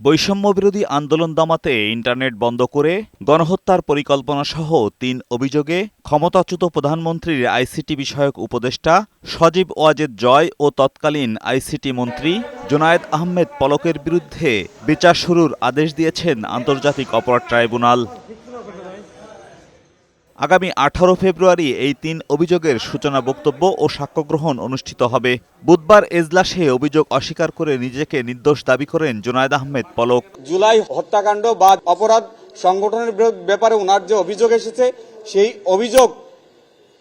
বৈষম্য বিরোধী আন্দোলন দমাতে ইন্টারনেট বন্ধ করে গণহত্যার পরিকল্পনা সহ তিন অভিযোগে ক্ষমতাচ্যুত প্রধানমন্ত্রীর আইসিটি বিষয়ক উপদেষ্টা সজীব ওয়াজেদ জয় ও তৎকালীন আইসিটি মন্ত্রী জোনায়েদ আহমেদ পলকের বিরুদ্ধে বিচার শুরুর আদেশ দিয়েছেন আন্তর্জাতিক অপরাধ ট্রাইব্যুনাল। আগামী আঠারো ফেব্রুয়ারি এই তিন অভিযোগের সূচনা বক্তব্য ও সাক্ষ্য গ্রহণ অনুষ্ঠিত হবে। বুধবার এজলাসে অভিযোগ অস্বীকার করে নিজেকে নির্দোষ দাবি করেন জোনায়েদ আহমেদ পলক। জুলাই হত্যাকাণ্ড বা অপরাধ সংগঠনের ব্যাপারে ওনার যে অভিযোগ এসেছে সেই অভিযোগ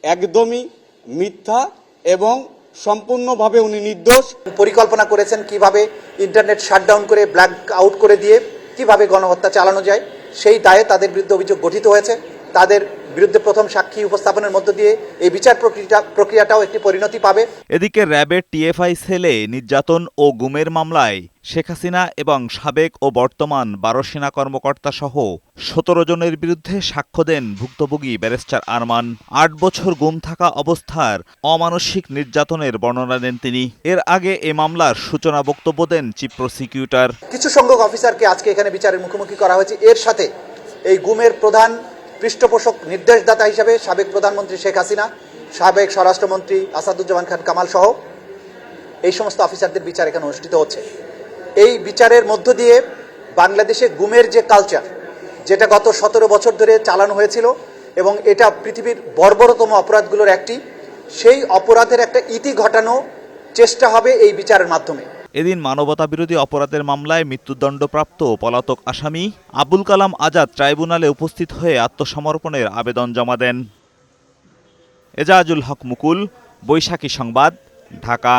একদমই মিথ্যা এবং সম্পূর্ণভাবে উনি নির্দোষ। পরিকল্পনা করেছেন কীভাবে ইন্টারনেট শাটডাউন করে ব্ল্যাক আউট করে দিয়ে কীভাবে গণহত্যা চালানো যায় সেই দায়ে তাদের বিরুদ্ধে অভিযোগ গঠিত হয়েছে। তাদের বিরুদ্ধে প্রথম সাক্ষী উপস্থাপনের মধ্য দিয়ে এই বিচার প্রক্রিয়া প্রক্রিয়াটাও একটি পরিণতি পাবে। এদিকে র্যাবের টিএফআই সেলে নির্যাতন ও গুমের মামলায় শেখ হাসিনা এবং সাবেক ও বর্তমান বারো সেনা কর্মকর্তা সহ সতেরো জনের বিরুদ্ধে সাক্ষ্য দেন ভুক্তভোগী ব্যারিস্টার আরমান। আট বছর গুম থাকা অবস্থার অমানসিক নির্যাতনের বর্ণনা দেন তিনি। এর আগে এ মামলার সূচনা বক্তব্য দেন চিফ প্রসিকিউটর। কিছু সংখ্যক অফিসারকে আজকে এখানে বিচারের মুখোমুখি করা হয়েছে। এর সাথে এই গুমের প্রধান পৃষ্ঠপোষক নির্দেশদাতা হিসাবে সাবেক প্রধানমন্ত্রী শেখ হাসিনা, সাবেক স্বরাষ্ট্রমন্ত্রী আসাদুজ্জামান খান কামাল সহ এই সমস্ত অফিসারদের বিচার এখানে অনুষ্ঠিত হচ্ছে। এই বিচারের মধ্য দিয়ে বাংলাদেশে গুমের যে কালচার যেটা গত সতেরো বছর ধরে চালানো হয়েছিল এবং এটা পৃথিবীর বর্বরতম অপরাধগুলোর একটি, সেই অপরাধের একটা ইতি ঘটানো চেষ্টা হবে এই বিচারের মাধ্যমে। এদিন মানবতাবিরোধী অপরাধের মামলায় মৃত্যুদণ্ডপ্রাপ্ত পলাতক আসামি আবুল কালাম আজাদ ট্রাইব্যুনালে উপস্থিত হয়ে আত্মসমর্পণের আবেদন জমা দেন। এজাজুল হক মুকুল, বৈশাখী সংবাদ, ঢাকা।